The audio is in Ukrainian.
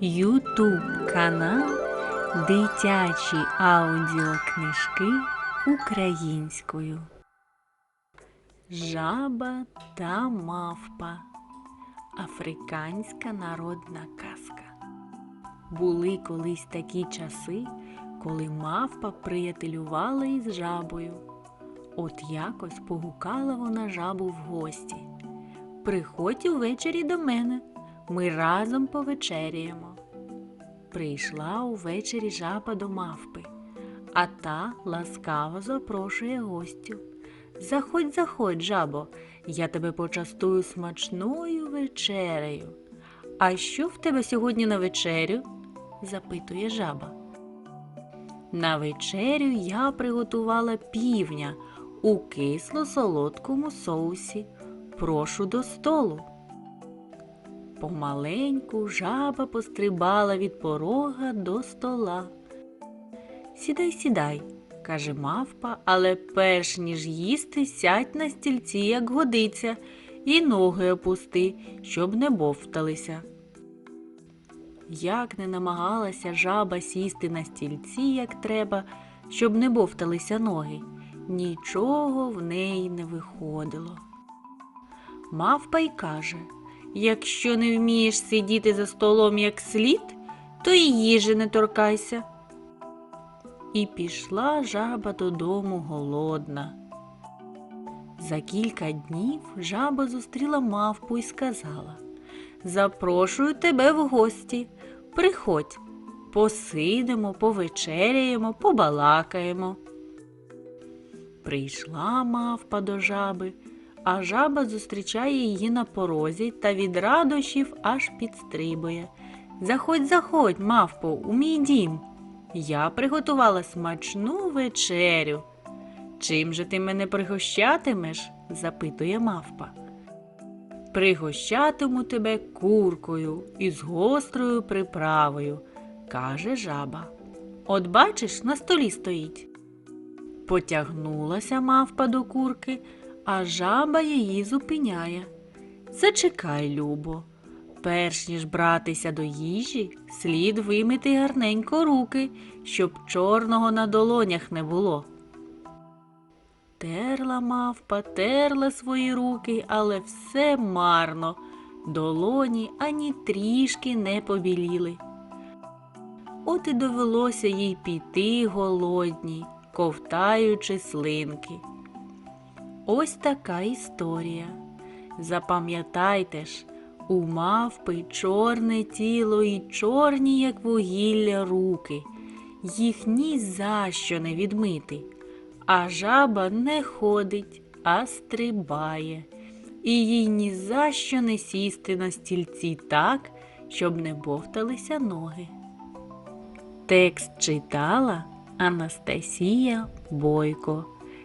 Ютуб канал Дитячі аудіокнижки українською. Жаба та мавпа. Африканська народна казка. Були колись такі часи, коли мавпа приятелювала із жабою. От якось погукала вона жабу в гості. Приходь увечері до мене, ми разом повечеряємо. Прийшла увечері жаба до мавпи, а та ласкаво запрошує гостю. Заходь, заходь, жабо, я тебе почастую смачною вечерею. А що в тебе сьогодні на вечерю? запитує жаба. На вечерю я приготувала півня у кисло-солодкому соусі. Прошу до столу. Помаленьку жаба пострибала від порога до стола. Сідай, сідай, каже мавпа, але перш ніж їсти, сядь на стільці, як годиться, і ноги опусти, щоб не бовталися. Як не намагалася жаба сісти на стільці, як треба, щоб не бовталися ноги, нічого в неї не виходило. Мавпа й каже якщо не вмієш сидіти за столом як слід, то й їжі не торкайся. І пішла жаба додому голодна. За кілька днів жаба зустріла мавпу і сказала Запрошую тебе в гості. Приходь, посидимо, повечеряємо, побалакаємо. Прийшла мавпа до жаби, а жаба зустрічає її на порозі та від радощів аж підстрибує. Заходь, заходь, мавпо, у мій дім. Я приготувала смачну вечерю. Чим же ти мене пригощатимеш? запитує мавпа. Пригощатиму тебе куркою із гострою приправою, каже жаба. От бачиш, на столі стоїть. Потягнулася мавпа до курки, а жаба її зупиняє. Зачекай, Любо. Перш ніж братися до їжі, слід вимити гарненько руки, щоб чорного на долонях не було. Терла мавпа, терла свої руки, але все марно. Долоні ані трішки не побіліли. От і довелося їй піти голодній, ковтаючи слинки. Ось така історія. Запам'ятайте ж, у мавпи чорне тіло і чорні, як вугілля, руки. Їх ні за що не відмити. А жаба не ходить, а стрибає, і їй ні за що не сісти на стільці так, щоб не бовталися ноги. Текст читала Анастасія Бойко.